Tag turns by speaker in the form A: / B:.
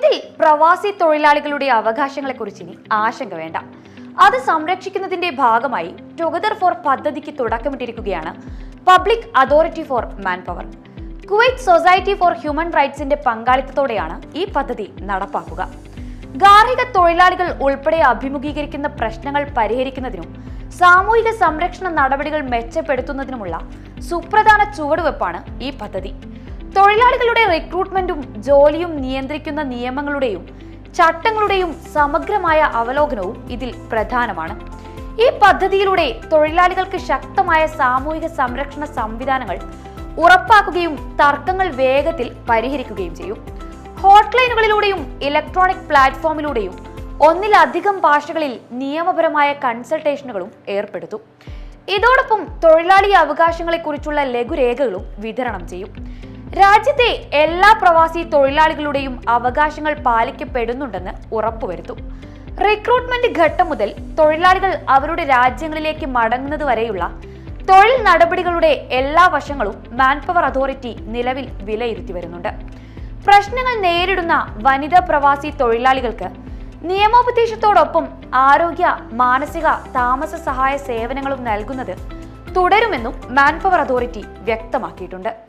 A: കുവൈത്തിൽ പ്രവാസി തൊഴിലാളികളുടെ അവകാശങ്ങളെക്കുറിച്ച് ഇനി ആശങ്ക വേണ്ട. അത് സംരക്ഷിക്കുന്നതിന്റെ ഭാഗമായി ടുഗദർ ഫോർ പദ്ധതിക്ക് തുടക്കമിട്ടിരിക്കുകയാണ് public authority for man power Kuwait society for human റൈറ്റ്സിന്റെ പങ്കാളിത്തത്തോടെയാണ് ഈ പദ്ധതി നടപ്പാക്കുക. ഗാർഹിക തൊഴിലാളികൾ ഉൾപ്പെടെ അഭിമുഖീകരിക്കുന്ന പ്രശ്നങ്ങൾ പരിഹരിക്കുന്നതിനും സാമൂഹിക സംരക്ഷണ നടപടികൾ മെച്ചപ്പെടുത്തുന്നതിനുമുള്ള സുപ്രധാന ചുവടുവെപ്പാണ് ഈ പദ്ധതി. തൊഴിലാളികളുടെ റിക്രൂട്ട്മെന്റും ജോലിയും നിയന്ത്രിക്കുന്ന നിയമങ്ങളുടെയും ചട്ടങ്ങളുടെയും സമഗ്രമായ അവലോകനവും ഇതിൽ പ്രധാനമാണ്. ഈ പദ്ധതിയിലൂടെ തൊഴിലാളികൾക്ക് ശക്തമായ സാമൂഹിക സംരക്ഷണ സംവിധാനങ്ങൾ ഉറപ്പാക്കുകയും തർക്കങ്ങൾ വേഗത്തിൽ പരിഹരിക്കുകയും ചെയ്യും. ഹോട്ട്ലൈനുകളിലൂടെയും ഇലക്ട്രോണിക് പ്ലാറ്റ്ഫോമിലൂടെയും ഒന്നിലധികം ഭാഷകളിൽ നിയമപരമായ കൺസൾട്ടേഷനുകളും ഏർപ്പെടുത്തും. ഇതോടൊപ്പം തൊഴിലാളി അവകാശങ്ങളെക്കുറിച്ചുള്ള ലഘുരേഖകളും വിതരണം ചെയ്യും. രാജ്യത്തെ എല്ലാ പ്രവാസി തൊഴിലാളികളുടെയും അവകാശങ്ങൾ പാലിക്കപ്പെടുന്നുണ്ടെന്ന് ഉറപ്പുവരുത്തും. റിക്രൂട്ട്മെന്റ് ഘട്ടം മുതൽ തൊഴിലാളികൾ അവരുടെ രാജ്യങ്ങളിലേക്ക് മടങ്ങുന്നത് വരെയുള്ള തൊഴിൽ നടപടികളുടെ എല്ലാ വശങ്ങളും മാൻപവർ അതോറിറ്റി നിലവിൽ വിലയിരുത്തി വരുന്നുണ്ട്. പ്രശ്നങ്ങൾ നേരിടുന്ന വനിതാ പ്രവാസി തൊഴിലാളികൾക്ക് നിയമോപദേശത്തോടൊപ്പം ആരോഗ്യ മാനസിക താമസ സഹായ സേവനങ്ങളും നൽകുന്നത് തുടരുമെന്നും മാൻപവർ അതോറിറ്റി വ്യക്തമാക്കിയിട്ടുണ്ട്.